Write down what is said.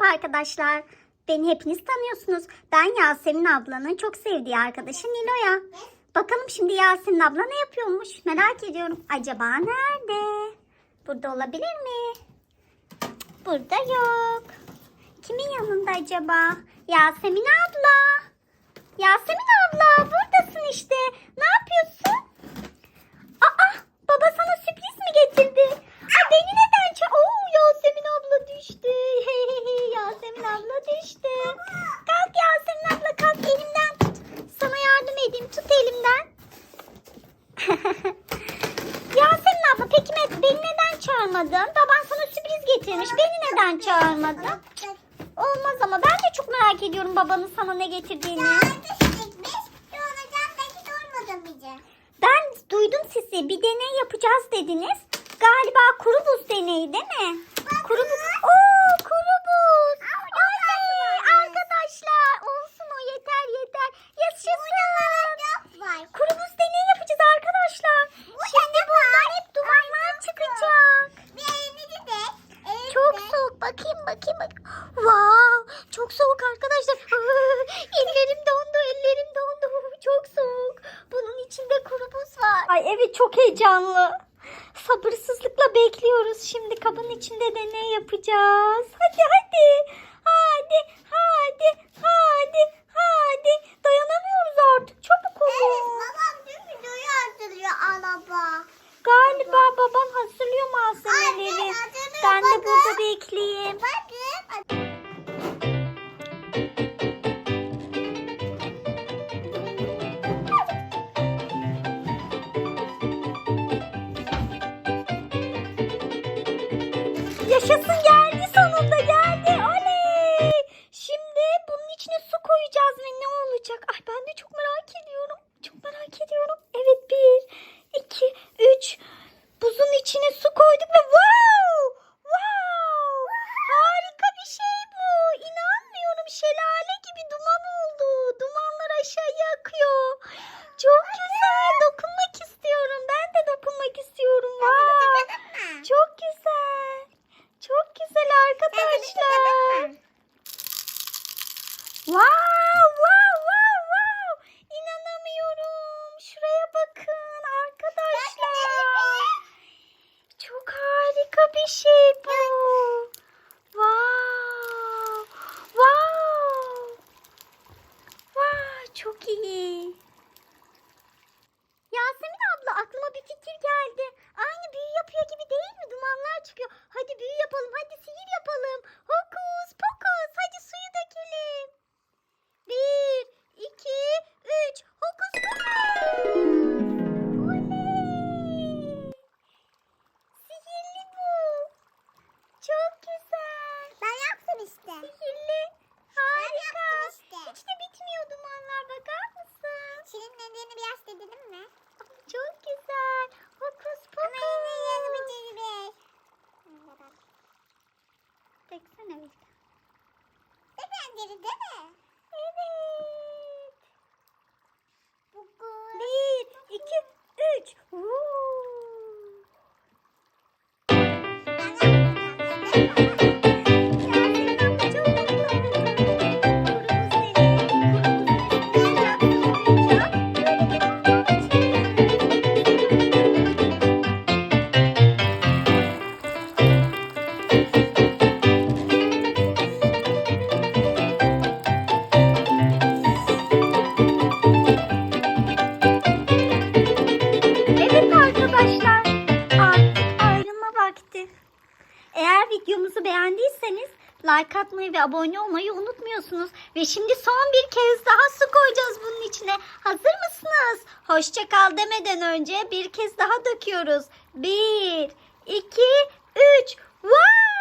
Merhaba arkadaşlar. Beni hepiniz tanıyorsunuz. Ben Yasemin ablanın çok sevdiği arkadaşı Nilo'ya. Bakalım şimdi Yasemin abla ne yapıyormuş? Merak ediyorum. Acaba nerede? Burada olabilir mi? Burada yok. Kimin yanında acaba? Yasemin abla. Yasemin abla buradasın işte. Ne yapıyorsun? Aa baba sana sürpriz mi getirdi? Aa, beni neden Yasemin abla peki beni neden çağırmadın? Baban sana sürpriz getirmiş. Beni neden çağırmadın? Olmaz ama ben de çok merak ediyorum babanın sana ne getirdiğini. Ben duydum sizi. Bir deney yapacağız dediniz. Galiba kuru buz deneyi değil mi? Kuru buz. Oo kuru buz. Oley! Arkadaşlar olsun o yeter yeter. Yaşasın. Kuru buz deneyi yapacağız arkadaşlar. Şimdi bundan hep dumanlar çıkacak. Çok soğuk. Bakayım bak. Wow, çok soğuk arkadaşlar. ellerim dondu, ellerim dondu. Çok soğuk. Bunun içinde kuru buz var. Ay evet çok heyecanlı. Sabırsızlıkla bekliyoruz. Şimdi kabın içinde deney yapacağız. Hadi hadi. Hadi Yaşasın geldi sonunda geldi. Oley! Şimdi bunun içine su koyacağız ve ne olacak? Ay ben de çok merak ediyorum. Çok merak ediyorum. Evet bir, iki, üç. Buzun içine su koyduk ve wow! Wow! Harika bir şey bu. İnanmıyorum. Şelale gibi duman oldu. Dumanlar aşağıya akıyor. Çok güzel. Dokunmak istiyorum. Ben de dokunmak istiyorum. Wow! Çok güzel. Çok güzel arkadaşlar. Wow, wow, wow, wow. İnanamıyorum. Şuraya bakın arkadaşlar. Çok harika bir şey bu. Wow. Wow. Wow, çok iyi. Yasemin abla aklıma bir fikir geldi. Aynı büyü yapıyor gibi değil mi? Dumanlar çıkıyor. Hadi büyü yapalım. Hadi sihir yapalım. Hokus pokus. Hadi suyu dökelim. Bir, iki, üç. Hokus pokus. Oley. Sihirli bu. Çok güzel. Sihirli. Harika. işte. Hiç de bitmiyor dumanlar. Bakar mısın? Çok güzel. Hokus pokus. Beksene bir. Evet. like atmayı ve abone olmayı unutmuyorsunuz. Ve şimdi son bir kez daha su koyacağız bunun içine. Hazır mısınız? Hoşça kal demeden önce bir kez daha döküyoruz. Bir, iki, üç. Wow!